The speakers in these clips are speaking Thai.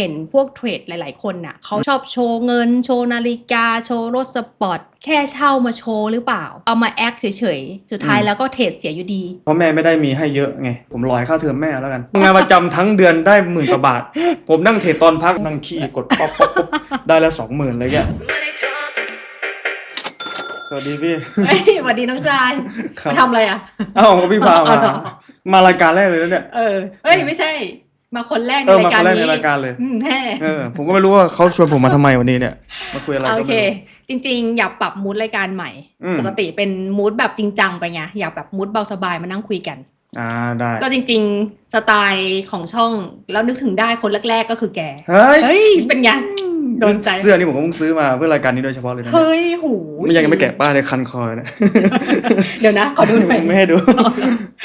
เห็นพวกเทรดหลาย ๆ คนน่ะเขาชอบโชว์เงิน โชว์นาฬิกา โชว์รถสปอร์ต แค่เช่ามาโชว์หรือเปล่า เอามาแอคเฉย ๆ สุดท้ายอืมแล้วก็เทรดเสียอยู่ดี เพราะแม่ไม่ได้มีให้เยอะไง ผมลอยค่าเทอมแม่แล้วกัน งานประจำทั้งเดือนได้หมื่นกว่าบาท ผมนั่งเทรดตอนพักนั่งขี้กดป๊อปป๊อปป๊อปได้แล้วสองหมื่นเลยแกสวัสดีพี่ เฮ้ยสวัสดีน้องชายครับ มาทำอะไรอะ เอ้าพี่พาเอามาเหรอ มารายการแรกเลยนะเนี่ย เออ เฮ้ย ไม่ใช่ มาคนแรกในเออรายมาการคนแรกในนี้รายการเลย อืมแน่ เออผมก็ไม่รู้ว่าเขาชวนผมมาทำไมวันนี้เนี่ย มาคุยอะไรก็โอไม่เค รู้ จริง ๆ อยากปรับมูดรายการใหม่ อืม ปกติเป็นมูดแบบจริงจังไปไงอยากแบบมูดเบาสบายมานั่งคุยกัน อ่าได้ก็จริง ๆ สไตล์ของช่องแล้วนึกถึงได้คนแรก ๆ ก็คือแก เฮ้ย เฮ้ย เป็นไง โดนใจเสื้อนี่ผมก็เพิ่งซื้อมาเพื่อรายการนี้โดยเฉพาะเลยนะเนี่ยเฮ้ยหูไม่ยังไม่แกะป้ายเลยคันคอเลยนะเดี๋ยวนะขอดูหน่อยไม่ให้ดู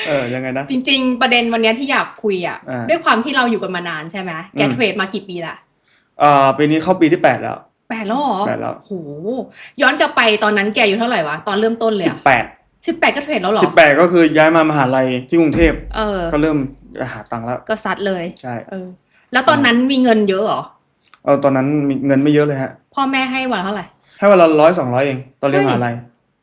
เออยังไงนะ จริง ๆ ประเด็นวันเนี้ยที่อยากคุยอะอ่าด้วยความที่เราอยู่กันมานานใช่ไหมแกอืมเทรดมากี่ปีละอ่าปีนี้เข้าปีที่แปดแล้วแปดแล้วเหรอแปดแล้วโหย้อนกลับไปตอนนั้นแกอยู่เท่าไหร่วะตอนเริ่มต้นเลยสิบอะแปดสิบแปดก็เทรดแล้วเหรอสิบแปดก็คือย้ายมามหาลัยที่กรุงเทพเออก็เริ่มจะหาตังค์แล้ว ก็ซัดเลยใช่เออแล้วตอนนั้นมีเงินเยอะเหรอ เออตอนนั้นมีเงินไม่เยอะเลยฮะ พ่อแม่ให้วันละเท่าไหร่ ให้วันละร้อยสองร้อยเองตอนเรียนเฮ้มยหาลัย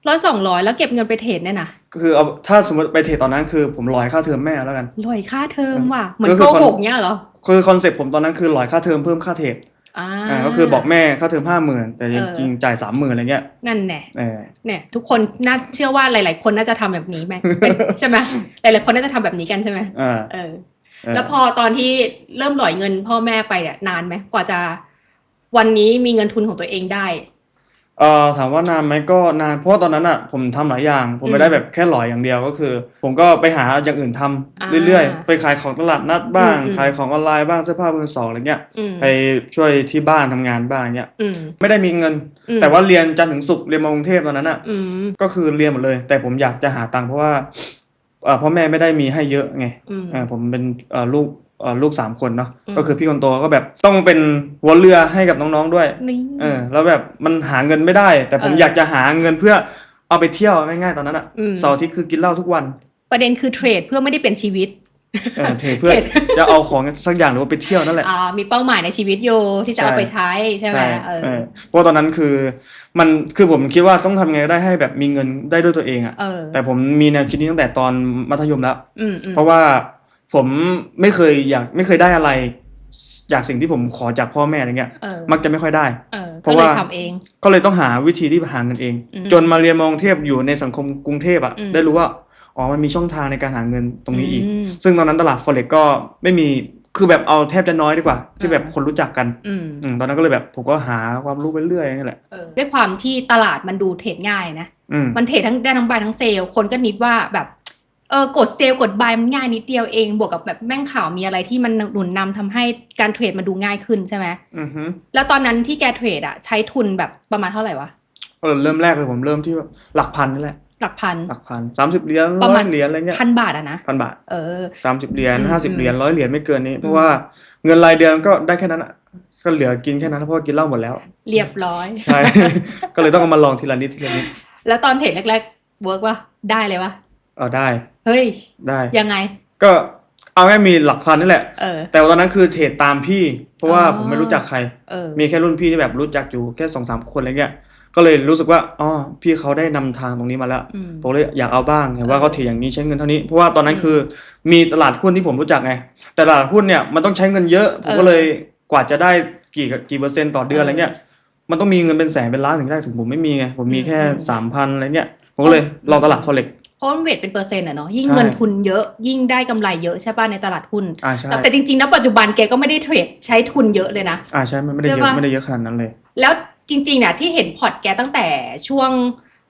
ร้อยสองร้อยแล้วเก็บเงินไปเทรดเนี่ยนะก็คือเอาถ้าสมมติไปเทรดตอนนั้นคือผมลอยค่าเทอมแม่แล้วกันลอยค่าเทอมว่ะเหมือนก็คืโกอคนหกเนี้ยเหรอคือคอนเซ็ปต์ผมตอนนั้นคือลอยค่าเทอมเพิ่มค่าเทรดอ่าอ่าก็คือบอกแม่ค่าเทอมห้าหมื่นแต่เออจริงๆจ่ายสามหมื่นอะไรเงี้ยนั่นแน่เออเนี่ยทุกคนน่าเชื่อว่าหลาย ๆ คนน่าจะทำแบบนี้ไหมเป็นใช่ไหมหลายๆคนน่าจะทำแบบนี้กันใช่ไหมอ่าเออเออ แล้วพอตอนที่เริ่มหล่อยเงินพ่อแม่ไปเนี่ยนานไหมกว่าจะวันนี้มีเงินทุนของตัวเองได้เอ่อถามว่านานไหมก็นานเพราะว่าตอนนั้นอะผมทำหลายอย่าง ผมอืไม่มได้แบบแค่หล่ออย่างเดียวก็คือ ผมก็ไปหาอย่างอื่นทำอ่าเรื่อยๆ ไปขายของตลาดนัดบ้างอืมอืมขายของออนไลน์บ้างเสื้อผ้ามือสองอะไรเงี้ยอืมไปช่วยที่บ้านทำงานบ้างเงี้ยอืมไม่ได้มีเงินอืมแต่ว่าเรียนจันทร์ถึงศุกร์เรียนมากรุงเทพตอนนั้นอะอืมก็คือเรียนหมดเลย แต่ผมอยากจะหาตังค์เพราะว่าเอ่อ พ่อแม่ไม่ได้มีให้เยอะไงอืมเออผมเป็นเอ่อลูกเอ่อลูกสามคนเนาะอืมก็คือพี่คนโตก็แบบต้องเป็นหัวเรือให้กับน้องๆด้วยนี่เออแล้วแบบมันหาเงินไม่ได้ แต่ผมเออออยากจะหาเงินเพื่อเอาไปเที่ยวง่ายๆตอนนั้นอะอืมเสาร์อาทิตย์คือกินเหล้าทุกวัน ประเด็นคือเทรดเพื่อไม่ได้เป็นชีวิต เออเทเพื่อเทรดจะเอาของสักอย่างหรือว่าไปเที่ยวนั่นแหละอ่ามีเป้าหมายในชีวิตอยู่ที่จะเอาใช่ไปใช้ใช่ไหมเออเออเพราะตอนนั้นคือมันคือผมคิดว่าต้องทำไงก็ได้ให้แบบมีเงินได้ด้วยตัวเองอะเออแต่ผมมีแนวคิดนี้ตั้งแต่ตอนมัธยมแล้วอืมอืมเพราะว่าผมไม่เคยอยากไม่เคยได้อะไรจากสิ่งที่ผมขอจากพ่อแม่อะไรเงี้ยเออมักจะไม่ค่อยได้เออเพก็ราะเลยว่าทำเองก็เลยต้องหาวิธีที่หาเงินเองอืมจนมาเรียนมอกรุงเทพอยู่ในสังคมกรุงเทพอะอืมได้รู้ว่า อ๋อมันมีช่องทางในการหาเงินตรงนี้อีกมซึ่งตอนนั้นตลาดฟอเร็กก็ไม่มีคือแบบเอาแทบจะน้อยดีกว่า ที่แบบอ่าคนรู้จักกันอืมอืมตอนนั้นก็เลยแบบผมก็หาความรู้ไปเรื่อยนี่แหละเออด้วยความที่ตลาดมันดูเทรดง่ายนะอืมมันเทรดทั้งได้ทั้งบายทั้งเซลล์คนก็นิดว่าแบบเออกดเซลล์กดบายมันง่ายนิดเดียวเองบวกกับแบบแม่งข่าวมีอะไรที่มันหนุนนำทำให้การเทรดมันดูง่ายขึ้นใช่ไหมอือฮึแล้วตอนนั้นที่แกเทรดอะใช้ทุนแบบประมาณเท่าไหร่วะเออเริ่มแรกเลยผมเริ่มที่หลักพันนี่แหละ หลักพันหลักพันสามสิบเหรียญปร้ระอมาณยเหรียญอะไรเงี้ยพันบาทอะนะพันบาทเออสามสิบเหรียญอืมห้าสิบอืมเหรียญร้อยเหรียญไม่เกินนี้ เพอืราะมว่าเงินรายเดือนก็ได้แค่นั้นอะก็เหลือกินแค่นั้นเพราะว่ากินเหล้าหมดแล้ว เรียบร้อยใช่ก็เลยต้องเอามาลองทีละนิดทีละนิดแล้วตอนเทรดแรกๆเวิร์กปะได้เลยวะเออได้ เฮ้ยได้ยังไง ก็เอาแค่มีหลักพันนี่แหละเออแต่ว่าตอนนั้นคือเทรดตามพี่ เพราะว่าอ๋อผมไม่รู้จักใครเออมีแค่รุ่นพี่ที่แบบรู้จักอยู่แค่สองสามคนอะไรเงี้ย ก็เลยรู้สึกว่าอ๋อพี่เขาได้นำทางตรงนี้มาแล้วอืมผมเลยอยากเอาบ้างเห็นว่าเออเขาเทรดอย่างนี้ใช้เงินเท่านี้ เพราะว่าตอนนั้นอืมคือมีตลาดหุ้นที่ผมรู้จักไงแต่ตลาดหุ้นเนี่ยมันต้องใช้เงินเยอะ ผมก็เออเลยกว่าจะได้กี่กี่เปอร์เซ็นต์ต่อเดือนเออออะไรเงี้ยมันต้องมีเงินเป็นแสนเป็นล้านถึงได้ถึงผมไม่มีไงผมมีอืมแค่อืมสามพันอะไรเงี้ยผมก็เลยอืมลองตลาดฟอเร็กเพราะมันเวทเป็นเปอร์เซ็นต์อะเนาะยิ่งใช่เงินทุนเยอะยิ่งได้กำไรเยอะใช่ป่ะในตลาดหุ้นอ่าใช่แต่จริงๆแล้วปัจจุบันแกก็ไม่ได้เทรดใช้ทุนเยอะเลยนะอ่าใช่มันไม่ได้เยใช่อะปะไม่ได้เยอะขนาดนั้นเลย แล้ว จริงๆเนี่ยที่เห็นพอร์ตแกตั้งแต่ช่วง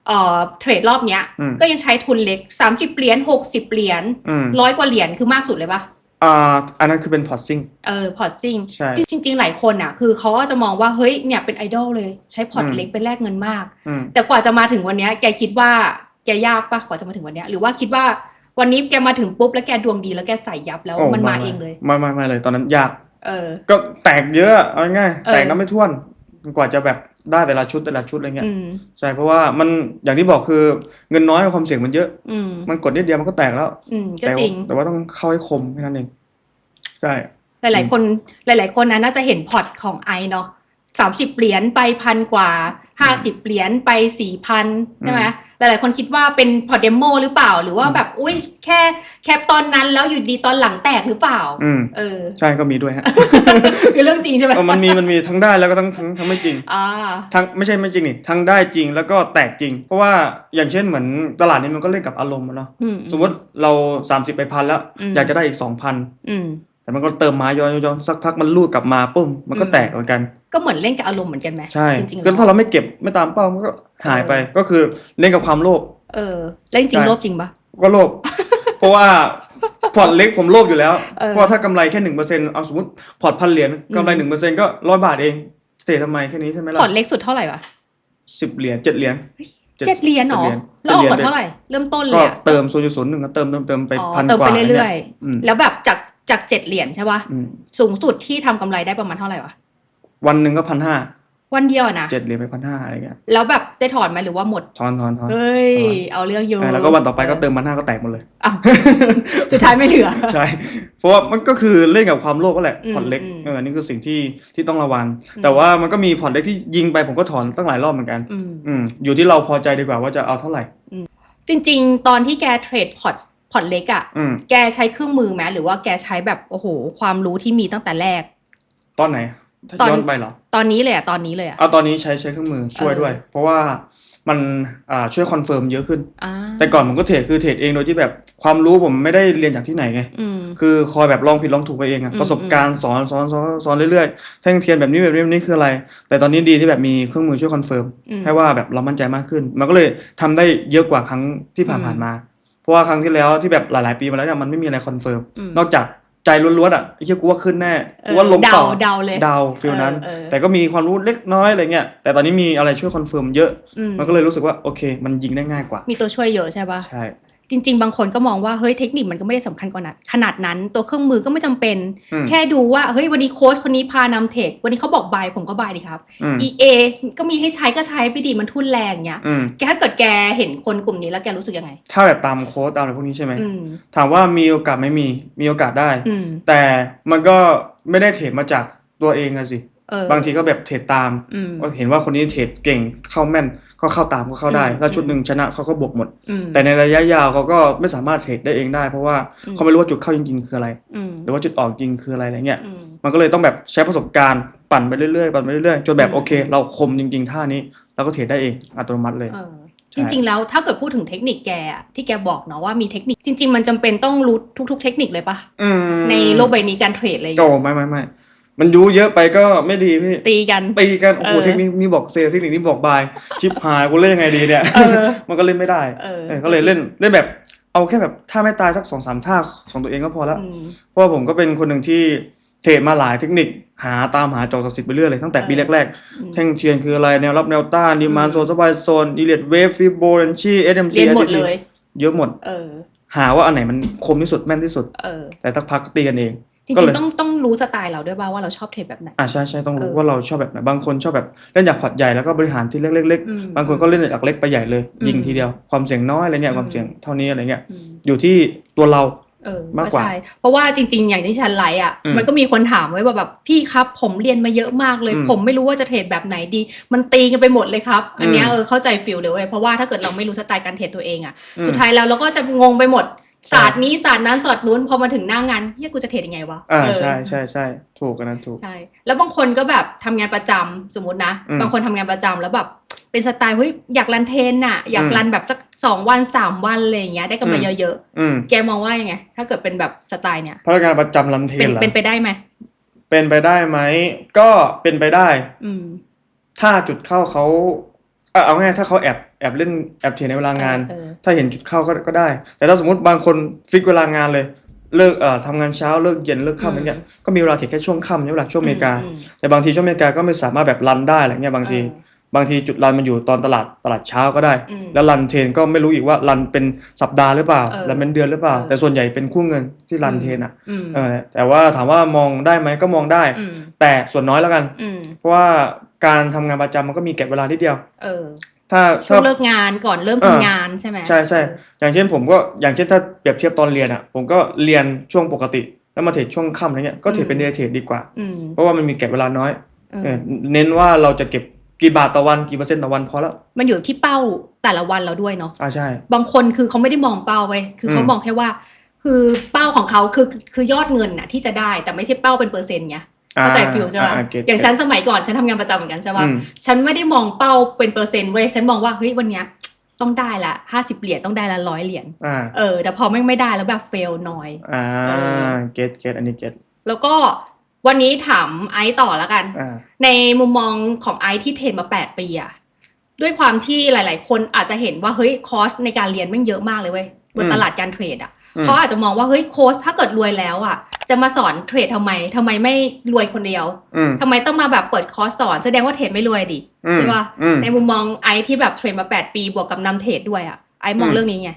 เอ่อเทรดรอบเนี้ย อืม ก็ยังใช้ทุนเล็ก30เหรียญ60เหรียญอืมร้อยกว่าเหรียญคือมากสุดเลยปะอ่าอันนั้นคือเป็นพอร์ตซิ่งเออพอร์ตซิ่ง ใช่ จริงๆ หลายคนอะ คือเขาก็จะมองว่า เฮ้ย เนี่ย เป็นไอดอลเลย ใช้พอร์ตอืม เล็กเป็นแลกเงินมาก อืม แต่กว่าจะมาถึงวันเนี้ยแกคิดว่า แกยากปะกว่าจะมาถึงวันเนี้ย หรือว่าคิดว่า วันนี้แกมาถึงปุ๊บ แล้วแกดวงดีแล้วแกใส่ยับแล้ว โอ้มันมาไม่เองเลย ไม่ไม่ไม่เลยตอนนั้นยาก เออ ก็แตกเยอะเอาง่ายเออ แตกน้ำไม่ท่วน กว่าจะแบบ ได้แต่ละชุดแต่ละชุดอะไรเงี้ยอืมใช่เพราะว่ามันอย่างที่บอกคือเงินน้อยความเสี่ยงมันเยอะอืมมันกดนิดเดียวมันก็แตกแล้วอืมก็แต่จริงแต่ว่าต้องเข้าให้คมแค่นั้นเองใช่หลาย ๆ คนหลาย ๆ คนนะน่าจะเห็นพอร์ตของไอเนาะสามสิบเหรียญไปพันกว่า ห้าสิบเหรียญไปสี่พันใช่ไหมหลาย ๆ คนคิดว่าเป็นพอร์ตเดโมหรือเปล่า หรือว่าแบบอุ้ยแค่แคปตอนนั้นแล้วอยู่ดีตอนหลังแตกหรือเปล่าอืมเออใช่ก็มีด้วยฮะคือเรื่องจริงใช่ไหมเออมันมีมันมีทั้งได้แล้วก็ทั้งทั้งทั้งไม่จริงอ่าทั้งไม่ใช่ไม่จริงนี่ทั้งได้จริงแล้วก็แตกจริง เพราะว่าอย่างเช่นเหมือนตลาดนี้มันก็เล่นกับอารมณ์อะเนาะอืมสมมติเรา 30 ไปพันแล้วอืมอยากจะได้อีก2,000อืมแต่มันก็เติมมาย้อนย้อนสักพักมันลูดกลับมาปุ้มมันก็อืมแตกเหมือนกัน ก็เหมือนเล่นกับอารมณ์เหมือนกันไหมใช่จริงๆคือแล้วถ้าเราไม่เก็บไม่ตามเป้ามันก็หายไปก็คือเล่นกับความโลภเออแล้วจริงใช่ๆโลภจริงปะก็โลภเพราะว่าพอร์ตเล็กผมโลภอยู่แล้วเออเพราะว่าถ้ากำไรแค่หนึ่งเปอร์เซ็นต์เอาสมมติพอร์ตพันเหรียญกำไรอืมหนึ่งเปอร์เซ็นต์ก็ร้อยบาทเองเสียทำไมแค่นี้ใช่ไหมพอล่ะร์ตเล็กสุดเท่าไหร่วะสิบเหรียญเจ็ดเหรียญเจ็ดเหรียญเหรอจ็ดแล้วออกจ็มาดหรียญเท่าไหร่เริ่มต้นเลก็ยอะเติมโซนศูนย์หนึ่งก็เติมเติมเติมไปอ๋อพันเติมกว่าไปเรื่อยอืมๆแล้วแบบจากจากเจ็ดเหรียญใช่ป่ะอืมสูงสุดที่ทำกำไรได้ประมาณเท่าไหร่วะ วันหนึ่งก็พันห้าวันเดียวอะนะเจ็ดเหรียญไปพันห้าอะไรเงี้ยแล้วแบบได้ถอนไหมหรือว่าหมดทอนทอนทอนเฮ้ยถอนเอาเรื่องอยู่เออแล้วก็วันต่อไปก็เติมพันห้าก็แตกหมดเลยอ้าวสุดท้ายไม่เหลือใช่เพราะว่ามันก็คือเล่นกับความโลภก็แหละอืมพอร์ตเล็กอืมเออนี่คือสิ่งที่ที่ต้องระวังอืมแต่ว่ามันก็มีพอร์ตเล็กที่ยิงไปผมก็ถอนตั้งหลายรอบเหมือนกันอืมอืมอยู่ที่เราพอใจดีกว่าว่าจะเอาเท่าไหร่จริง ๆ ตอนที่แกเทรดพอร์ตพอร์ตเล็กอะอืมแกใช้เครื่องมือไหมหรือว่าแกใช้แบบโอ้โห ความรู้ที่มีตั้งแต่แรก ตอนไหน ถ้าตอนย้อนไปเหรอ ตอนนี้เลยอะตอนนี้เลยอะเอาตอนนี้ใช้ใช้เครื่องมือช่วยเออด้วย เพราะว่ามันอ่าช่วยคอนเฟิร์มเยอะขึ้น อ่าแต่ก่อนผมก็เทรดคือเทรดเองโดยที่แบบความรู้ผมไม่ได้เรียนจากที่ไหนไง อืม คือคอยแบบลองผิดลองถูกไปเองอะอืม ประสบการณ์สอนสอนสอนสอนเรื่อยๆแท่งเทียนแบบนี้แบบนี้แบบนี้คืออะไร แต่ตอนนี้ดีที่แบบมีเครื่องมือช่วยคอนเฟิร์มอืม ให้ว่าแบบเรามั่นใจมากขึ้น มันก็เลยทำได้เยอะกว่าครั้งที่ผ่านอืม ผ่านมา เพราะว่าครั้งที่แล้วที่แบบหลายๆ ปีมาแล้วเนี่ยมันไม่มีอะไรคอนเฟิร์มอืมนอกจาก ใจล้วนๆอะไอ้เหี้ยกูว่าขึ้นแน่เอกูอว่าลงต่อเดาเลยเดาฟิลนั้นเออเออแต่ก็มีความรู้เล็กน้อยอะไรเงี้ยแต่ตอนนี้มีอะไรช่วยคอนเฟิร์มเยอะอืมมันก็เลยรู้สึกว่าโอเค มันยิงได้ง่ายกว่า มีตัวช่วยเยอะใช่ปะใช่ จริง ๆ บางคนก็มองว่าเฮ้ยเทคนิคมันก็ไม่ได้สำคัญกว่านั้นขนาดนั้นตัวเครื่องมือก็ไม่จำเป็นอืมแค่ดูว่าเฮ้ยวันนี้โค้ชคนนี้พานำเทรดวันนี้เขาบอกบายผมก็บายดีครับอืม EA ก็มีให้ใช้ก็ใช้ไปดีมันทุนแรงเงี้ยอืมแกถ้าเกิดแกเห็นคนกลุ่มนี้แล้วแกรู้สึกยังไง ถ้าแบบตามโค้ดตามอะไรพวกนี้ใช่ไหมอืมถามว่ามีโอกาสไหม่มีมีโอกาสได้อืมแต่มันก็ไม่ได้เทรดมาจากตัวเองอะสิเออ บางทีก็แบบเทรดตามอืมก็เห็นว่าคนนี้เทรดเก่งเข้าแม่นก็เข้าตามก็เข้าได้อืมถ้าชุดหนึ่งชนะเขาก็บวกหมดอืมแต่ในระยะยาวเขาก็ไม่สามารถเทรดได้เองได้ เพราะว่าอืมเขาไม่รู้ว่าจุดเข้าจริงๆคืออะไรอืมหรือว่าจุดออกจริงคืออะไรอะไรเงี้ยอืมมันก็เลยต้องแบบใช้ประสบการณ์ปั่นไปเรื่อยๆปั่นไปเรื่อยๆจนแบบอืมโอเค เราคมจริงๆท่านี้เราก็เทรดได้เองอัตโนมัติเลยเออใช่จริงๆ แล้วถ้าเกิดพูดถึงเทคนิคแกอะที่แกบอกเนาะว่ามีเทคนิคจริง ๆ มันจำเป็นต้องรู้ทุก ๆ เทคนิคเลยปะอืมในโลกใบนี้การเทรดอะไรอย่างโอ้เงี้ยไม่ไม่ไม่ มันยูเยอะไปก็ไม่ดีพี่ ตีกัน ตีกัน โอ้โห เออเทคนิคนี้บอกเซลล์เทคนิคนี้บอกบาย ชิปหายกูเล่นยังไงดีเนี่ย เออ มันก็เล่นไม่ได้เออเออก็เลยเล่นเล่นแบบ เอาแค่แบบท่าไม่ตายสักสองสามท่าของตัวเองก็พอแล้วอืม เพราะว่าผมก็เป็นคนหนึ่งที่เทรดมาหลายเทคนิคหาตามหาจอศักดิ์สิทธิ์ไปเรื่อยเลยตั้งแต่ปีเออแรกอืมๆแท่งเทียนคืออะไร แนวรับแนวต้านดีมานอืม โซนสบายโซนอีเลียดเวฟฟิโบนัชชีเอสเอ็มเรีซียนหมดเลย เยอะหมด เออ หาว่าอันไหนมันคมที่สุดแม่นที่สุด เออ แต่สักพักก็ตีกันเอง จริก็งเลยๆต้องต้องรู้สไตล์เราด้วยป่าว่าเราชอบเทรดแบบไหน อ่าใช่ใช่ต้องรู้เออว่าเราชอบแบบไหนบางคนชอบแบบเล่นจากพอร์ตใหญ่แล้วก็บริหารที่เล็กอืมๆบางคนก็เล่นจากเล็กไปใหญ่เลยอืมยิงทีเดียวความเสี่ยงน้อยอะไรเงี้ยอืมความเสี่ยงเท่านี้อะไรเงี้ยอืม อยู่ที่ตัวเรา เออมากกว่าใช่เพราะว่าจริง ๆ อย่างที่ฉันไลฟ์อะอืมมันก็มีคนถามไว้ว่าแบบพี่ครับ ผมเรียนมาเยอะมากเลย อืมผมไม่รู้ว่าจะเทรดแบบไหนดี มันตีกันไปหมดเลยครับ อันเนี้ยอืมเออเข้าใจฟิลเลยเว้ยเพราะว่าถ้าเกิดเราไม่รู้สไตล์การเทรดตัวเองอะอืม สุดท้ายแล้วเราก็จะงงไปหมดใช่ ศาสตร์นี้ศาสตร์นั้นศาสตร์นู้นพอมาถึงหน้างานเฮียกูจะเทรดยังไงวะอ่าเออใช่ใช่ใช่ถูกกันนั้นถูกใช่แล้วบางคนก็แบบทำงานประจำสมมตินะอืมบางคนทำงานประจำแล้วแบบเป็นสไตล์เฮ้ยอยากรันเทรนน่ะ อยากอืมรันแบบสักสองวันสามวันอะไรอย่างเงี้ยได้กำไรอืมเยอะอืมๆแกมองว่ายังไง ถ้าเกิดเป็นแบบสไตล์เนี้ยพนักงานประจำลำเทเป็นนเหรอเป็นไปได้ไหมเป็นไปได้ไหมก็เป็นไปได้ อืมถ้าจุดเข้าเขาเอ่อเอาง่ายๆถ้าเขาแอบ แอบเล่นแอบเทรดในเวลางาน เออ ถ้าเห็นจุดเข้าก็ก็ได้ แต่ถ้าสมมติบางคนฟิกเวลางานเลย เลิกเอ่อทำงานเช้าเลิกเย็นเลิกค่ำอะไรเงี้ยก็มีเวลาเทรดแค่ช่วงค่ำใช่ไหมล่ะช่วงอเมริกา อืมแต่บางทีช่วงอเมริกาก็ไม่สามารถแบบรันได้อะไรเงี้ยบางทีเออบางทีจุดรันมันอยู่ตอนตลาดตลาดเช้าก็ได้ อืม แล้วรันเทรนก็ไม่รู้อีกว่ารันเป็นสัปดาห์หรือเปล่าเออรันเป็นเดือนหรือเปล่า เออ แต่ส่วนใหญ่เป็นคู่เงินที่รันเทรนอะอืมเออแต่ว่าถามว่ามองได้ไหมก็มองได้อืมแต่ส่วนน้อยแล้วกัน อืมเพราะว่าการทำงานประจำมันก็มีเก็บเวลานิดเดียว เออ ถ้าช่วถ้างเลิกงานก่อนเริ่มเออทำงานใช่ไหมใช่ใช่อย่างเช่นผมก็อย่างเช่นถ้าเปรียบเทียบตอนเรียนอะ ผมก็เรียนช่วงปกติ แล้วมาเทรดช่วงค่ำอะไรเงี้ยก็เทรดเป็นอืมเดย์เทรดดีกว่า อืมเพราะว่ามันมีแก็บเวลาน้อยเออเออเน้นว่าเราจะเก็บกี่บาทต่อวันกี่เปอร์เซ็นต์ต่อวันพอแล้วมันอยู่ที่เป้าแต่ละวันเราด้วยเนาะอ่าใช่ บางคนคือเขาไม่ได้มองเป้าไว้ยคือเขาอืม มองแค่ว่า คือเป้าของเขาคือคือยอดเงินน่ะที่จะได้แต่ไม่ใช่เป้าเป็นเปอร์เซ็นต์ไง เข้าใจฟิลใช่ไหมอ่าเก็ตอย่างฉันสมัยก่อนฉันทำงานประจำเหมือนกันใช่ป่ะอืมฉันไม่ได้มองเป้าเป็นเปอร์เซ็นต์เว้ยฉันมองว่าเฮ้ยวันเนี้ยต้องได้ละห้าสิบเหรียญต้องได้ละร้อยเหรียญอ่าเออ แต่พอไม่งไม่ได้แล้วแบบเฟลน้อยอ่าเออเก็ตเก็ตอันนี้เก็ตแล้วก็วันนี้ถามไอซ์ต่อแล้วกันอ่าในมุมมองของไอซ์ที่เทรนมา8ปีอะด้วยความที่หลาย ๆ คนอาจจะเห็นว่าเฮ้ยคอสในการเรียนแม่งเยอะมากเลยเว้ยบนอืมตลาดการเทรดอะอืม เขาอาจจะมองว่าเฮ้ยโค้ชถ้าเกิดรวยแล้วอะจะมาสอนเทรดทำไมทำไมไม่รวยคนเดียวอืมทำไมต้องมาแบบเปิดคอร์สสอนแสดงว่าเทรดไม่รวยดิอืมใช่ป่ะอืมในมุมมองไอซ์ที่แบบเทรนมา 8 ปีบวกกับนำเทรดด้วยอะไอซ์มองอืมเรื่องนี้ไง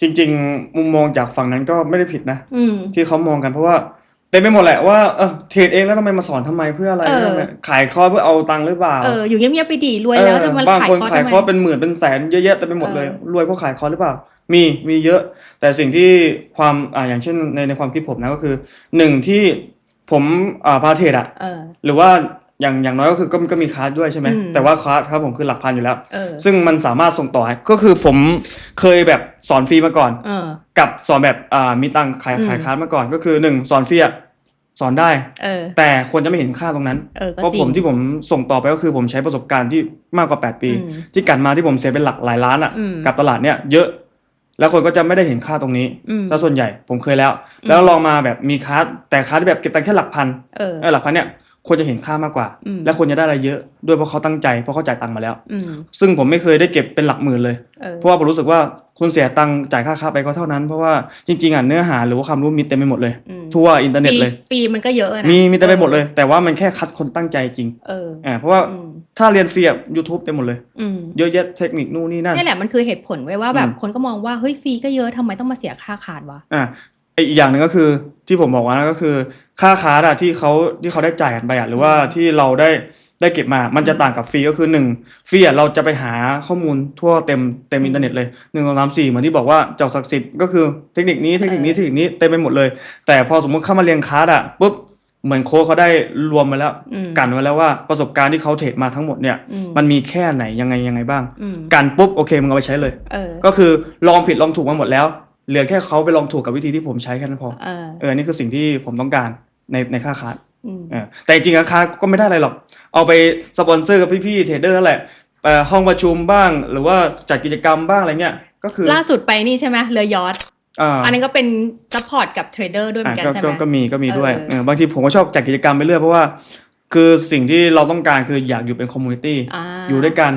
จริง ๆ มุมมองจากฝั่งนั้นก็ไม่ได้ผิดนะอืมที่เขามองกันเพราะว่าเต็มไปหมดแหละว่าเออเทรดเองแล้วทำไมมาสอนทำไมเพื่ออะไรเออทำไมขายคอร์สเพื่อเอาตังค์หรือเปล่าเอออยู่เงียบๆไปดีรวยแล้วเออจะมาบางขายคนคอร์สขายทำไมคอร์สเป็นหมื่นเป็นแสนเยอะแยะเต็มไปหมดเลยเออรวยเพราะขายคอร์สหรือเปล่า มีมีเยอะ แต่สิ่งที่ความอ่าอย่างเช่นในในความคิดผมนะก็คือหนึ่งที่ผมอ่าพาเทรดอะเออ หรือว่าอย่างอย่างน้อยก็คือก็ก็มีคลาสด้วยใช่ไหมอืม แต่ว่าคลาสครับผมคือหลักพันอยู่แล้ว เออซึ่งมันสามารถส่งต่อให้ก็คือผมเคยแบบสอนฟรีมาก่อน เออ กับสอนแบบอ่ามีตังค์ขายอืม ขายคลาสมาก่อนก็คือหนึ่งสอนฟรีอะสอนได้ เออ แต่คนจะไม่เห็นค่าตรงนั้น เออ ก็เพราะจริผง มที่ผมส่งต่อไปก็คือผมใช้ประสบการณ์ที่มากกว่า 8 ปี อืมที่กันมาที่ผมเสียเป็นหลักหลายล้านอะอืม กับตลาดเนี่ยเยอะ แล้วคนก็จะไม่ได้เห็นค่าตรงนี้อืมซะส่วนใหญ่ผมเคยแล้วอืมแล้วลองมาแบบมีคลาสแต่คลาสที่แบบเก็บตังค์แค่หลักพันเออเออหลักพันเนี่ยคนจะเห็นค่ามากกว่าอืมและคนจะได้อะไรเยอะด้วยเพราะเขาตั้งใจเพราะเขาจ่ายตังค์มาแล้วอืมซึ่งผมไม่เคยได้เก็บเป็นหลักหมื่นเลยเออเพราะว่าผมรู้สึกว่าคุณเสียตังค์จ่ายค่าค้าไปก็เท่านั้น เพราะว่าจริงๆอะเนื้อหาหรือว่าความรู้มีเต็มไปหมดเลยอืมทั่วอินเทอร์เน็ตเลยฟรีมันก็เยอะนะมีมีเต็มไปหมดเลย แต่ว่ามันแค่คัดคนตั้งใจจริงเอออ่าเพราะว่าอืม ถ้าเรียนฟรีอะยูทูบเต็มหมดเลย อืมเยอะแยะเทคนิคนู่นนี่นั่น นี่แหละมันคือเหตุผลไว้ว่าแบบอืม คนก็มองว่าเฮ้ยฟรีก็เยอะทำไมต้องมาเสียค่าขาดวะ อ่าอีกอย่างหนึ่งก็คือที่ผมบอกว่านะก็คือ ค่าค้าอะที่เขาที่เขาได้จ่ายกันไปอะหรือว่าที่เราได้ได้เก็บมา มันจะต่างกับฟรีก็คือหนึ่งฟรีอะเราจะไปหาข้อมูลทั่วเต็มเต็มอินเทอร์เน็ตเลยหนึ่งสองสามสี่เหมือนที่บอกว่าเจ้าศักดิ์สิทธิ์ก็คือเทคนิคนี้เทคนิคนี้เออเทคนิคนี้เต็มไปหมดเลย แต่พอสมมติเข้ามาเรียนคลาสอะปุ๊บ เหมือนโค้ชเขาได้รวมมาแล้วอืมกันไว้แล้วว่าประสบการณ์ที่เขาเทรดมาทั้งหมดเนี่ยอืมมันมีแค่ไหนยังไงยังไงบ้างอืมกันปุ๊บโอเคมึงเอาไปใช้เลยเออก็คือลองผิดลองถูกมาหมดแล้ว เหลือแค่เขาไปลองถูกกับวิธีที่ผมใช้แค่นั้นพอเออเออนี่คือสิ่งที่ผมต้องการในในค่าคลาสอืมเออแต่จริงๆราคาก็ไม่ได้อะไรหรอก เอาไปสปอนเซอร์กับพี่ๆเทรดเดอร์นั่นแหละเอ่อห้องประชุมบ้างหรือว่าจัดกิจกรรมบ้างอะไรเงี้ยก็คือล่าสุดไปนี่ใช่ไหมเรือยอท อ่าอันนี้ก็เป็นซัพพอร์ตกับเทรดเดอร์ด้วยเหมือนกันก็ใช่ไหก็มก็มีก็มีด้วยเออเออบางทีผมก็ชอบจัดกิจกรรมไปเรื่อยเพราะว่า คือสิ่งที่เราต้องการคืออยากอยู่เป็นคอมมูนิตี้อ่าอยู่ด้วยกัน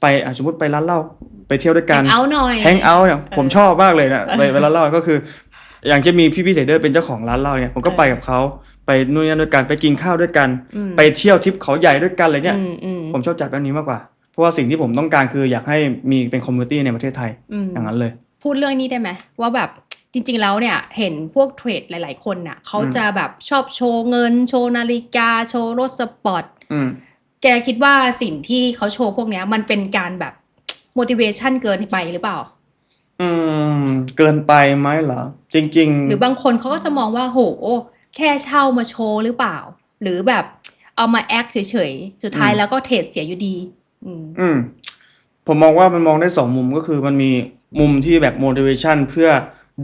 ไปอะสมมติไปร้านเหล้าไปเที่ยวด้วยกันเอาหน่อยแฮงเอาท์เนี่ยเออผมชอบมากเลยนะเออไปไปร้านเหล้าก็คือ อย่างจะมีพี่พี่เทรดเดอร์เป็นเจ้าของร้านเหล้าเนี่ยผมก็เออไปกับเขาไปนู่นนี่นั่นด้วยกันไปกินข้าวด้วยกันอืมไปเที่ยวทริปเขาใหญ่ด้วยกันอะไรเงี้ยอืมอืมผมชอบจัดแบบนี้มากกว่า เพราะว่าสิ่งที่ผมต้องการคืออยากให้มีเป็นคอมมูนิตี้ในประเทศไทยอืมอย่างนั้นเลย พูดเรื่องนี้ได้ไหมว่าแบบจริงๆแล้วเนี่ยเห็นพวกเทรดหลาย ๆ คนน่ะเขาอืมจะแบบชอบโชว์เงิน โชว์นาฬิกา โชว์รถสปอร์ตอืมแกคิดว่าสิ่งที่เขาโชว์พวกเนี้ย มันเป็นการแบบ motivation เกินไปหรือเปล่า อืม เกินไปไหมเหรอ จริง ๆ หรือบางคนเขาก็จะมองว่าโห แค่เช่ามาโชว์หรือเปล่า หรือแบบเอามาแอคเฉยๆ สุดท้ายอืมแล้วก็เทรดเสียอยู่ดีอืมอืม ผมมองว่ามันมองได้สองมุมก็คือมันมี มุมที่แบบ motivation เพื่อ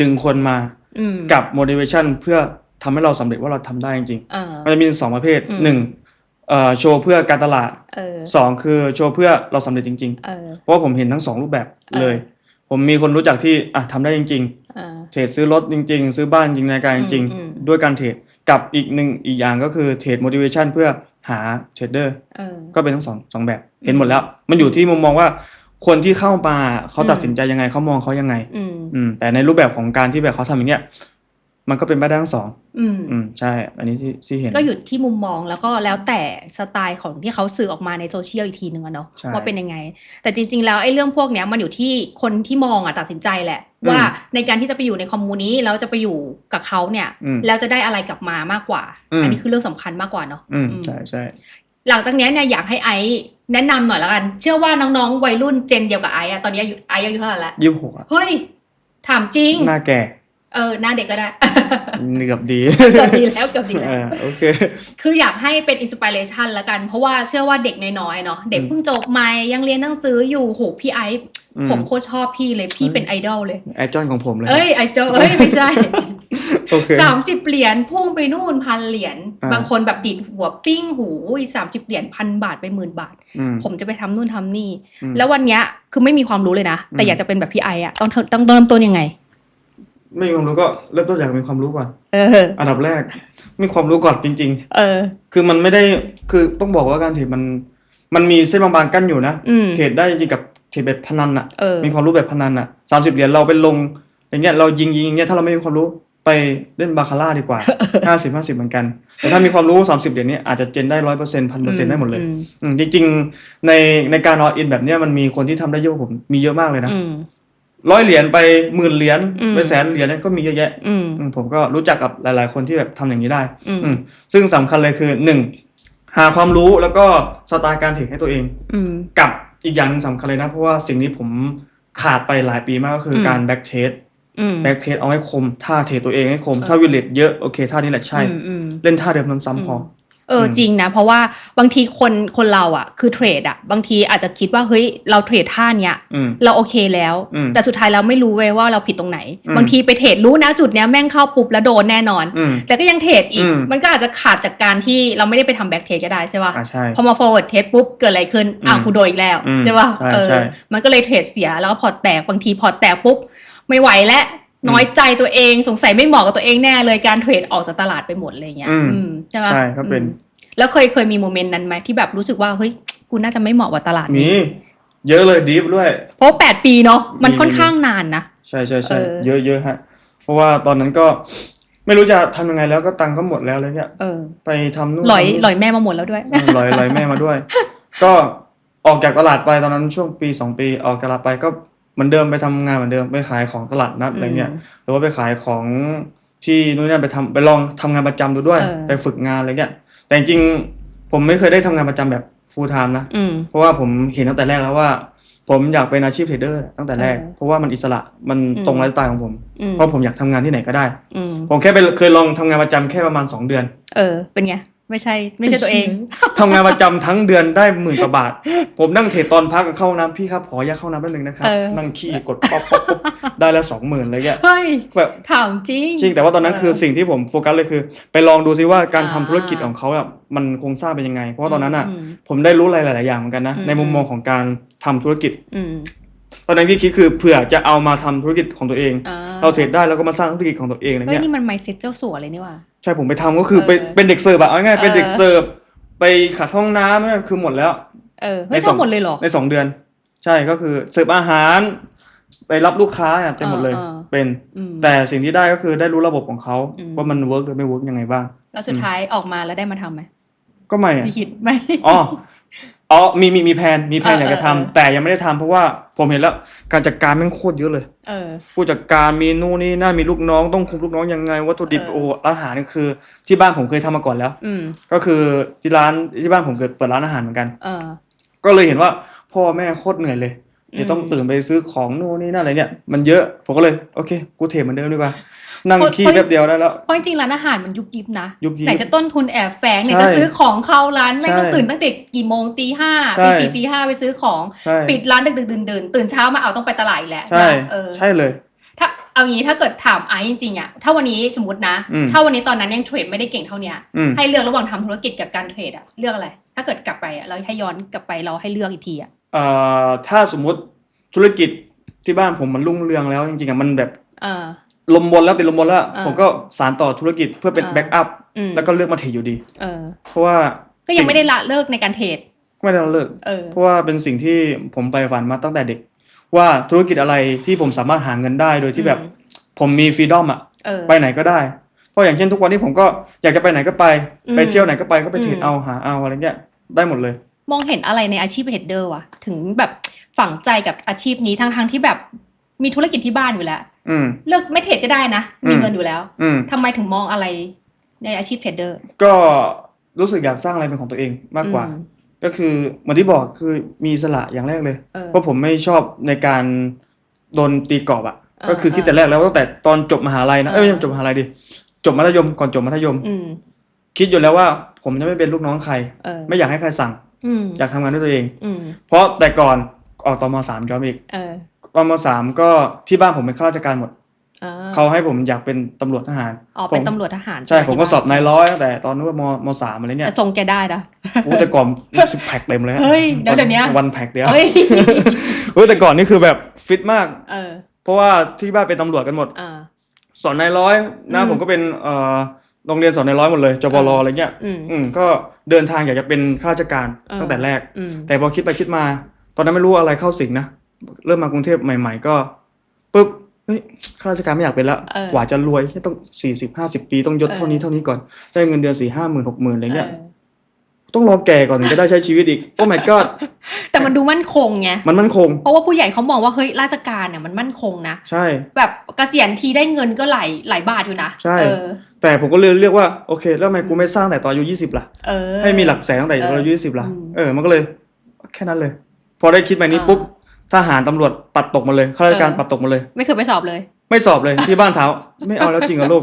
ดึงคนมาอืมกับ motivation เพื่อทำให้เราสำเร็จว่าเราทำได้จริงเออๆมันจะมีสองประเภทอืมหนึ่งเอ่อโชว์เพื่อการตลาดเออสองคือโชว์เพื่อเราสำเร็จจริงเออๆเพราะว่าผมเห็นทั้งสองรูปแบบเออเลย ผมมีคนรู้จักที่อะทำได้จริงเออๆเทรดซื้อรถจริง ๆ ซื้อบ้านจริงในการจริงอืมๆด้วยการเทรดกับอีกหนึ่งอีกอย่างก็คือเทรด motivation เพื่อหาเทรดเดอร์เออก็เป็นทั้งสองสองแบบเห็นหมดแล้ว มันอยู่ที่มุมมองว่า คนที่เข้ามาเขาอืมตัดสินใจยังไงเขามองเขายังไงอืมอืม แต่ในรูปแบบของการที่แบบเขาทำอย่างเงี้ยมันก็เป็นไปได้ทั้งสองอืมอืมใช่ อันนี้ที่ที่เห็น ก็อยู่ที่มุมมองแล้วก็แล้วแต่สไตล์ของที่เขาสื่อออกมาในโซเชียลอีกทีหนึ่งอะเนาะใช่ว่าเป็นยังไง แต่จริง ๆ แล้วไอ้เรื่องพวกเนี้ยมันอยู่ที่คนที่มองอะตัดสินใจแหละอืมว่าในการที่จะไปอยู่ในคอมมูนี้แล้วจะไปอยู่กับเขาเนี่ยอืมแล้วจะได้อะไรกลับมามากกว่าอืมอันนี้คือเรื่องสำคัญมากกว่าเนาะอืมอืมใช่ใช่ หลังจากเนี้ยเนี่ยอยากให้ไอซ์แนะนำหน่อยแล้วกัน เชื่อว่าน้องๆ วัยรุ่นเจนเดียวกับไอซ์อะตอนนี้อายุไอซ์อายุเท่าไหร่แล้วยี่สิบหกอะเฮ้ย ถามจริง หน้าแก่ เออ หน้าเด็กก็ได้เกือบดีเกือบดีแล้วเกือบดีแล้วเออโอเค คืออยากให้เป็นอินสปิเรชันละกัน เพราะว่าเชื่อว่าเด็กน้อยๆเนาะเด็กเพิ่งจบใหม่ยังเรียนหนังสืออยู่โหพี่ไอซ์อืมผมโคตรชอบพี่เลยพี่เป็นไอดอลเลยไอจอนของผมเลยเอ้ยไอซ์เจ้าเอ้ยไม่ใช่โอเค สามสิบเหรียญพุ่งไปนู่นพันเหรียญอ่าบางคนแบบดิดหัวปิ้งหูสามสิบเหรียญพันบาทไปหมื่นบาทอืมผมจะไปทำนู่นทำนี่อืมแล้ววันเนี้ยคือไม่มีความรู้เลยนะ แต่อืมอยากจะเป็นแบบพี่ไออะต้องต้องต้องเริ่มต้นยังไง ไม่มีความรู้ก็เริ่มต้นจากมีความรู้ก่อนเอออันดับแรก มีความรู้ก่อนจริงเออๆคือมันไม่ได้คือต้องบอกว่าการเทรดมัน มันมีเส้นบางๆกั้นอยู่นะอืมเทรดได้จริงกับเทรดแบบพนันอะเออมีความรู้แบบพนันอะสามสิบเหรียญเราไปลงอย่างเงี้ยเรายิงยิงอย่างเงี้ยถ้าเราไม่มีความรู้ ไปเล่นบาคาร่าดีกว่าห้าสิบห้าสิบเหมือนกัน แต่ถ้ามีความรู้สามสิบเหรียญเนี้อาจจะเจนได้ร้อยเปอร์เซ็นต์พันเปอร์เซ็นต์ได้หมดเลยอืมอืมจริงๆในในการอออินแบบเนี้ยมันมีคนที่ทำได้เยอะกว่าผมมีเยอะมากเลยนะอืมร้อยเหรียญไปหมื่นเหรียญอืมไปแสนเหรียญเนี่ยก็มีเยอะแยะอืมอืมผมก็รู้จักกับหลายๆ คนที่แบบทำอย่างนี้ได้ อืมอืมซึ่งสำคัญเลยคือหนึ่งหาความรู้แล้วก็สไตล์การเทรดให้ตัวเองอืมกับอีกอย่างหนึงสำคัญเลยนะ เพราะว่าสิ่งนี้ผมขาดไปหลายปีมากก็คืออมการแบ็กเทสอืม แบ็กเทสเอาให้คมท่าเทรดตัวเองให้คม ถ้าวิลเลตเยอะโอเคท่านี้แหละใช่อืมอืมเล่นท่าเดิมซ้ำๆพอเอออืมจริงนะ เพราะว่าบางทีคนคนเราอะ คือเทรดอะ บางทีอาจจะคิดว่าเฮ้ยเราเทรดท่าเนี้ยอืมเราโอเคแล้วอืมแต่สุดท้ายเราไม่รู้เว้ยว่าเราผิดตรงไหนอืมบางทีไปเทรดรู้นะจุดเนี้ยแม่งเข้าปุ๊บแล้วโดนแน่นอนอืมแต่ก็ยังเทรดอีกอืมมันก็อาจจะขาดจากการที่เราไม่ได้ไปทำแบ็กเทรดก็ได้ใช่ป่ะอ่าใช่พอมา forward เทรดปุ๊บเกิดอะไรขึ้นอ้าวอืมกูโดนอีกแล้วอืมใช่ป่ะใช่เออใช่มันก็เลยเทรดเสียแล้วก็พอร์ตแตกบางทีพอร์ตแตกปุ๊บ ไม่ไหวและอืมน้อยใจตัวเองสงสัยไม่เหมาะกับตัวเองแน่เลยการเทรดออกจากตลาดไปหมดอะไรเงี้ยอืมอืมใช่ป่ะใช่ก็เป็นอืมแล้วเคยเคยมีโมเมนต์นั้นไหมที่แบบรู้สึกว่าเฮ้ยกูน่าจะไม่เหมาะกับตลาดมีนี้ เยอะเลยดีฟด้วย เพราะแปดปีเนาะมันมีค่อนข้างนานนะใช่ใช่ใช่เออเยอะเยอะฮะ เพราะว่าตอนนั้นก็ไม่รู้จะทำยังไงแล้วก็ตังค์ก็หมดแล้วเลยเนี่ยเออไปทำนู่นหลอยทำนี่หลอยแม่มาหมดแล้วด้วยเออลอยลอยแม่มาด้วย ก็ออกจากตลาดไปตอนนั้นช่วงปีสองปีออกจากตลาดไปก็ เหมือนเดิมไปทำงานเหมือนเดิมไปขายของตลาดนัดอะไรเงี้ยอืมหรือว่าไปขายของที่นู่นนี่นั่นไปทำไปลองทำงานประจำดูด้วยเออไปฝึกงานอะไรเงี้ยแต่จริงๆผมไม่เคยได้ทำงานประจำแบบ full time นะอืมเพราะว่าผมเห็นตั้งแต่แรกแล้วว่า ผมอยากเป็นอาชีพเทรดเดอร์ตั้งแต่แรกเออเพราะว่ามันอิสระมันอืมตรงไลฟ์สไตล์ของผมอืมเพราะผมอยากทำงานที่ไหนก็ได้อืมผมแค่ไปเคยลองทำงานประจำแค่ประมาณสองเดือน เออเป็นไง ไม่ใช่ ไม่ใช่ตัวเอง ทำงานประจำทั้งเดือนได้หมื่นกว่าบาท ผมนั่งเทรดตอนพักเข้าห้องน้ำพี่ครับขอแยกเข้าห้องน้ำแป๊บนึงนะครับ เออ นั่งขี้กดป๊อปป๊อปป๊อปได้แล้วสองหมื่นอะไรเงี้ยเฮ้ยแบบถามจริง จริงแต่ว่าตอนนั้นคือสิ่งที่ผมโฟกัสเลยคือ ไปลองดูซิว่าการทำอ่าธุรกิจของเขาอะมันโครงสร้างเป็นยังไง เพราะว่าตอนนั้นอะอืมผมได้รู้อะไรหลาย ๆ อย่างเหมือนกันนะ อืม ในมุมมองของการทำธุรกิจ อืมตอนนั้นที่คิดคือเผื่อจะเอามาทำธุรกิจของตัวเอง อ่เราเทรดได้แล้วก็มาสร้างธุรกิจของตัวเองอะไรเฮ้ยเงี้ยนี่มันไมเซ็ตเจ้าสัวเลยนี่ว่าใช่ผมไปทำก็คือไปเออเป็นเด็กเสิร์ฟอะเอาง่ายๆเป็นเด็กเออเสิร์ฟไปขัดห้องน้ำนั่นคือหมดแล้ว เออเฮ้ยในสองทำหมดเลยเหรอในสองเดือน ใช่ก็คือเสิร์ฟอาหาร ไปรับลูกค้าอะเต็มหมดเลยอ่าอ่าเป็นอืมแต่สิ่งที่ได้ก็คือได้รู้ระบบของเขาอืมว่ามันเวิร์กหรือไม่เวิร์กยังไงบ้างแล้วสุดท้ายออกมาแล้วได้มาทำไหมก็ไม่อะพี่คิดไหมอ๋อ อ๋อมีมีมีแผนมีแผนเอออยากจะเออทำแต่ยังไม่ได้ทำเพราะว่าผมเห็นแล้วการจัดการแม่งโคตรเยอะเลย เออ ผู้จัดการมีนู่นนี่นั่นมีลูกน้องต้องคุมลูกน้องยังไงวัตถุดิบเออ โอ้โหร้านอาหารนี่คือ ที่บ้านผมเคยทำมาก่อนแล้ว อืม ก็คือที่ร้านที่บ้านผมเกิดเปิดร้านอาหารเหมือนกัน เออ ก็เลยเห็นว่าพ่อแม่โคตรเหนื่อยเลยอืม เดี๋ยวต้องตื่นไปซื้อของนู่นนี่นั่นอะไรเนี่ยมันเยอะผมก็เลยโอเค กูเทรดเหมือนเดิมดีกว่านั่งขี้แป๊บเดียวได้แล้วเพราะจริงๆร้านอาหารมันยุบยิบนะยุบยิบไหนจะต้นทุนแอบแฝงไหนใช่จะซื้อของเข้าร้านไม่ใช่ต้องตื่นตั้งแต่กี่โมงตีห้าใช่ตีสี่ตีห้าไปซื้อของใช่ปิดร้านดึกดึกดื่นดื่นตื่นเช้ามาเอาต้องไปตลาดอีกแล้วใช่นะเออใช่เลย ถ้าเอางี้ถ้าเกิดถามไอซ์จริงๆอะถ้าวันนี้สมมตินะอืมถ้าวันนี้ตอนนั้นยังเทรดไม่ได้เก่งเท่าเนี้ยอืมให้เลือกระหว่างทำธุรกิจกับการเทรดอะเลือกอะไร ถ้าเกิดกลับไปอะเราให้ย้อนกลับไปเราให้เลือกอีกทีอะเอ่อ ถ้าสมมุติธุรกิจที่บ้านผมมันรุ่งเรืองแล้วจริงๆอะมันแบบเออลมบนแล้วติดลมบนแล้ว อ่าผมก็สานต่อธุรกิจเพื่อเป็นอ่า แบ็กอัพอืมแล้วก็เลือกมาเทรดอยู่ดี เออ เพราะว่าก็ยังไม่ได้ละเลิกในการเทรดไม่ได้เลิก เออ เพราะว่าเป็นสิ่งที่ผมไปฝันมาตั้งแต่เด็ก ว่าธุรกิจอะไรที่ผมสามารถหาเงินได้โดยที่แบบอืม ผมมีฟรีดอมอะเออ ไปไหนก็ได้เพราะอย่างเช่นทุกวันนี้ผมก็อยากจะไปไหนก็ไป อืมไปเที่ยวไหนก็ไปก็ไปเทรดอืม เอาหาเอาอะไรเงี้ยได้หมดเลย มองเห็นอะไรในอาชีพเฮดเดอร์วะถึงแบบฝังใจกับอาชีพนี้ทั้งทงๆที่แบบมีธุรกิจที่บ้านอยู่แล้วอืม เลือกไม่เทรดก็ได้นะ มีอืมเงินอยู่แล้วอืม ทำไมถึงมองอะไรในอาชีพเทรดเดอร์ก็รู้สึกอยากสร้างอะไรเป็นของตัวเองมากกว่า อืมก็คือเหมือนที่บอกคือมีอิสละอย่างแรกเลย เออ เพราะผมไม่ชอบในการโดนตีกรอบอะเออก็คือคิดแต่แรกแล้วตั้งแต่ตอนจบมหาลัยนะเอ้ยเออ ไม่ใช่จบมหาลัยดิจบมัธยมก่อนจบมัธยม อืมคิดอยู่แล้วว่าผมจะไม่เป็นลูกน้องใคร เออ ไม่อยากให้ใครสั่ง อืมอยากทำงานด้วยตัวเองอืมเพราะแต่ก่อนออกตอนมสามย้อนไปอีกเออตอนมสามก็ที่บ้านผมเป็นข้าราชการหมดอ่าเขาให้ผมอยากเป็นตำรวจทหารอ๋อเป็นผมตำรวจทหาร ใช่ไหผมก็สอบนายร้อยตั้งแต่ตอนนู้นว่ามมสามอะไรเนี่ยจะทรงแกได้นะโอ้แต่ก่อนสิบแพ็คเต็มเลยอะเฮ้ยเดี๋ยวเดี๋ยวนี้วันแพ็คเดียวเฮ้ยเฮ้ยแต่ก่อนนี่คือแบบฟิตมากเออเพราะว่าที่บ้านเป็นตำรวจกันหมดอ่าสอนนายร้อยนะอืมผมก็เป็นเอ่อ โรงเรียนสอนนายร้อยหมดเลยจบรอะไรเงี้ยอืมอืมก็เดินทางอยากจะเป็นข้าราชการเออตั้งแต่แรกอืมแต่พอคิดไปคิดมา ตอนนั้นไม่รู้อะไรเข้าสิงนะเริ่มมากรุงเทพใหม่ ๆ ก็ปุ๊บเฮ้ยข้าราชการไม่อยากเป็นละเออกว่าจะรวยต้องสี่สิบห้าสิบปีต้องยศเออเท่านี้เท่านี้ก่อนได้เงินเดือนสี่ห้าหมื่นหกหมื่นอะไรเงี้ยเออ ต้องรอแก่ก่อนถึงจะได้ใช้ชีวิตอีก โอ้ my god แต่มันดูมั่นคงไงมันมั่นคง เพราะว่าผู้ใหญ่เขามองว่าเฮ้ยราชการเนี่ยมันมั่นคงนะใช่ แบบเกษียณทีได้เงินก็หลายหลายบาทอยู่นะใช่เออแต่ผมก็เลยเรียกว่าโอเค แล้วทำไมกูไม่สร้างแต่ตอนอายุยี่สิบล่ะเออให้มีหลักแสนตั้งแต่ตอนอายุเออยี่สิบล่ะอืมเออมันก็เลย แค่นั้นเลย พอได้คิดแบบนี้เออปุ๊บทหารตำรวจปัดตกหมาเลยข้าราชการเออปัดตกหมาเลย ไม่เคยไปสอบเลย ไม่สอบเลยที่บ้านเท้าไม่เอาแล้วจริงเหรอลูก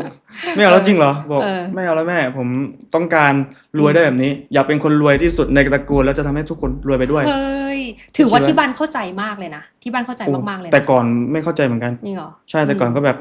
ไม่เอาแล้วจริงเหรอบอกเออ ไม่เอาแล้วแม่ ผมต้องการรวยได้แบบนี้ อยากเป็นคนรวยที่สุดในตระกูลแล้วจะทำให้ทุกคนรวยไปด้วย เฮ้ยถือว่าคิดว่าที่บ้านเข้าใจมากเลยนะ ที่บ้านเข้าใจโอ้มากๆเลยแต่นะก่อนไม่เข้าใจเหมือนกันจริงเหรอ ใช่แต่ก่อนก็แบบ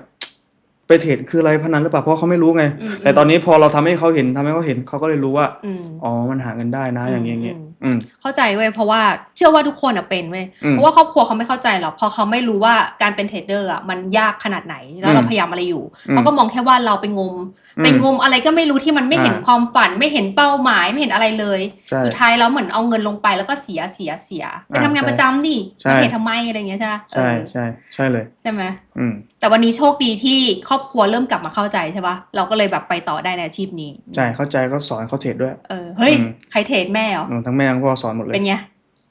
ไปเทรดคืออะไรพนันหรือเปล่าเพราะเขาไม่รู้ไง อืม แต่ตอนนี้พอเราทำให้เขาเห็นทำให้เขาเห็นเขาก็เลยรู้ว่า อืมอ๋อ มันหาเงินได้นะ อย่างเงี้ยอย่างเงี้ยอืมอืม เข้าใจเว้ยเพราะว่าเชื่อว่าทุกคนอะเป็นเว้ยอืมเพราะว่าครอบครัวเขาไม่เข้าใจหรอกพอเขาไม่รู้ว่าการเป็นเทรดเดอร์อะมันยากขนาดไหนแล้วเราอืมพยายามอะไรอยู่อืมเขาก็มองแค่ว่าเราไปงมอืมไปงมอะไรก็ไม่รู้ที่มันไม่เห็นอ่าความฝันไม่เห็นเป้าหมายไม่เห็นอะไรเลยใช่สุดท้ายแล้วเหมือนเอาเงินลงไปแล้วก็เสียเสียเสียไปทำงานใช่ประจำดิใช่ไม่เห็นทำไมอะไรอย่างเงี้ยใช่ปะใช่เออใช่ใช่เลยใช่ไหมอืม แต่วันนี้โชคดีที่ครอบครัวเริ่มกลับมาเข้าใจใช่ปะเราก็เลยแบบไปต่อได้ในอาชีพนี้ใช่เข้าใจก็สอนเขาเทรดด้วย เออเฮ้ยอืม ใครเทรดแม่เหรออืมทั้งแม่ทั้งพ่อสอนหมดเลย เป็นไง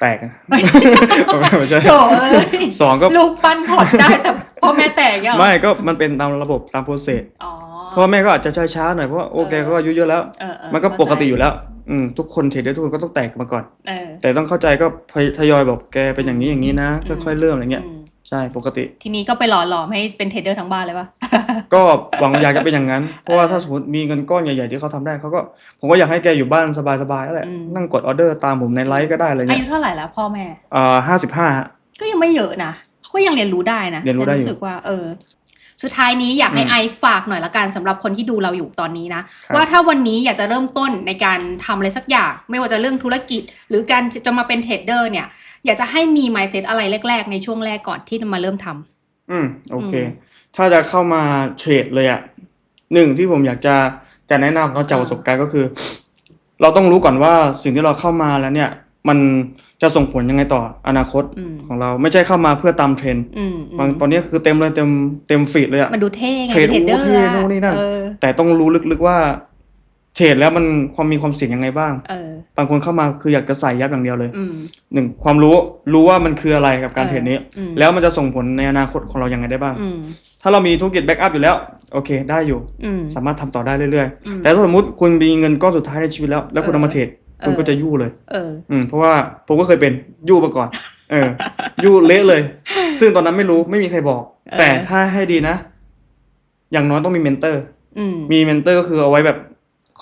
แตกอะไม่ใช่โถเอ้ยสอนก็ลูกปั้นพอร์ตได้แต่พ่อแม่แตกเนี่ยเหรอไม่ก็มันเป็นตามระบบตามโปรเซสอ๋อเพราะว่าแม่ก็อาจจะช้าช้าๆหน่อยเพราะว่าโอเคเออ เขาอายุเยอะแล้ว เออเออมันก็ปกติอยู่เข้าใจแล้วอืมทุกคนเทรดได้ทุกคนก็ต้องแตกมาก่อน เออ แต่ต้องเข้าใจก็ทยอยบอกแกเป็นอย่างนี้อย่างนี้นะอืม ค่อยๆเริ่มอะไรเงี้ย อืม ใช่ปกติ ทีนี้ก็ไปหล่อหลอมให้เป็นเทรดเดอร์ทั้งบ้านเลยปะ ก็หวังอยากจะเป็นอย่างนั้น เพราะว่าถ้าสมมติมีเงินก้อนใหญ่ๆที่เขาทำได้เขาก็ผมก็อยากให้แกอยู่บ้านสบายๆนั่นแหละ อืม นั่งกดออเดอร์ตามผมในไลฟ์ก็ได้อะไรอาเงี้ยุยเท่าไหร่แล้วพ่อแม่ อ่าห้าสิบห้า ก็ยังไม่เยอะนะเขาก็ยังเรียนรู้ได้นะเรียนรู้ได้อยู่รู้สึกว่าเออ สุดท้ายนี้อยากให้อืมไอฝากหน่อยละกันสำหรับคนที่ดูเราอยู่ตอนนี้นะครับว่าถ้าวันนี้อยากจะเริ่มต้นในการทำอะไรสักอย่าง ไม่ว่าจะเรื่องธุรกิจ หรือการจะมาเป็นเทรดเดอร์เนี่ย อยากจะให้มี mindset อะไรแรก ๆ ในช่วงแรกก่อนที่จะมาเริ่มทำอืมโอเคอืมถ้าจะเข้ามาเทรดเลยอะหนึ่งที่ผมอยากจะจะแนะนำเราจากอ่าประสบการณ์ก็คือ เราต้องรู้ก่อนว่าสิ่งที่เราเข้ามาแล้วเนี่ย มันจะส่งผลยังไงต่ออนาคตอืมของเราไม่ใช่เข้ามาเพื่อตามเทรนด์อืมอืมบางตอนนี้คือเต็มเลยเต็มเต็มฟีดเลยอะมันดูเท่ไงเทรดเป็นเทรดเดอร์โอ้เท่อะโน่นนี่นั่นเออแต่ต้องรู้ลึกๆว่าเทรดแล้วมันความมีความเสี่ยงยังไงบ้างเออบางคนเข้ามาคืออยากจะใส่ยับอย่างเดียวเลยอืมหนึ่งความรู้รู้ว่ามันคืออะไรกับการเทรดนี้อืมแล้วมันจะส่งผลในอนาคตของเรายังไงได้บ้างอืมถ้าเรามีธุรกิจแบ็กอัพอยู่แล้ว โอเค ได้อยู่อืมสามารถทำต่อได้เรื่อยอืมๆแต่ถ้าสมมติคุณมีเงินก้อนสุดท้ายในชีวิตแล้ว แล้วคุณเออเอามาเทรด คุณเออก็จะยู่เลย เออ อืมเพราะว่าผมก็เคยเป็นยู่มาก่อน เออ ยู่เละเลย ซึ่งตอนนั้นไม่รู้ไม่มีใครบอกเออแต่ถ้าให้ดีนะ อย่างน้อยต้องมีเมนเตอร์อืมมีเมนเตอร์ก็คือเอาไว้แบบ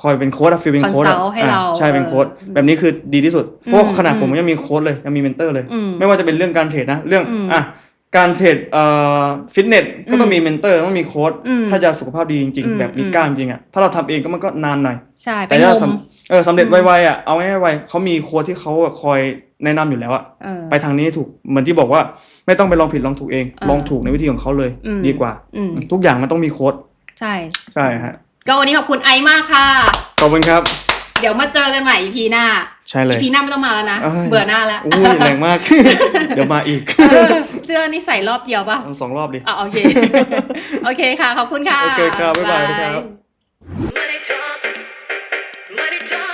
คอยเป็นโค้ดอะฟีลเป็นโค้ดอะ Consult ให้เราอะใช่เป็นโค้ดเออแบบนี้คือดีที่สุด เพราะว่าอืมขนาดผมอืมยังมีโค้ดเลยยังมีเมนเตอร์เลยอืมไม่ว่าจะเป็นเรื่องการเทรดนะ เรื่องอืมอะการเทรดเอ่อฟิตเนสก็ต้องมีเมนเตอร์ต้องมีโค้ดอืมถ้าจะสุขภาพดีจริงอืมๆแบบมีอืมกล้ามจริงอะถ้าเราทำเองก็มันก็นานหน่อยใช่แต่เป็นถ้านสมำ เออสำเร็จอืมไวๆอะเอาง่ายๆไวเขามีโค้ดที่เขาคอยแนะนำอยู่แล้วอะเออ ไปทางนี้ให้ถูกเหมือนที่บอกว่าไม่ต้องไปลองผิดลองถูกเองอ่าลองถูกในวิธีของเขาเลย อืม ดีกว่า อืมทุกอย่างมันต้องมีโค้ดใช่ ใช่ฮะก็วันนี้ขอบคุณไอซ์มากค่ะ ขอบคุณครับ เดี๋ยวมาเจอกันใหม่ EP หน้า ใช่เลย EP หน้าไม่ต้องมาแล้วนะ เอ้ย เบื่อหน้าแล้วอุ้ยแรงมาก เดี๋ยวมาอีกเออเสื้อนี่ใส่รอบเดียวป่ะเอาสองรอบดิ อะโอเค โอเคค่ะ ขอบคุณค่ะโอเคครับบ๊ายบายครับาย but it don't.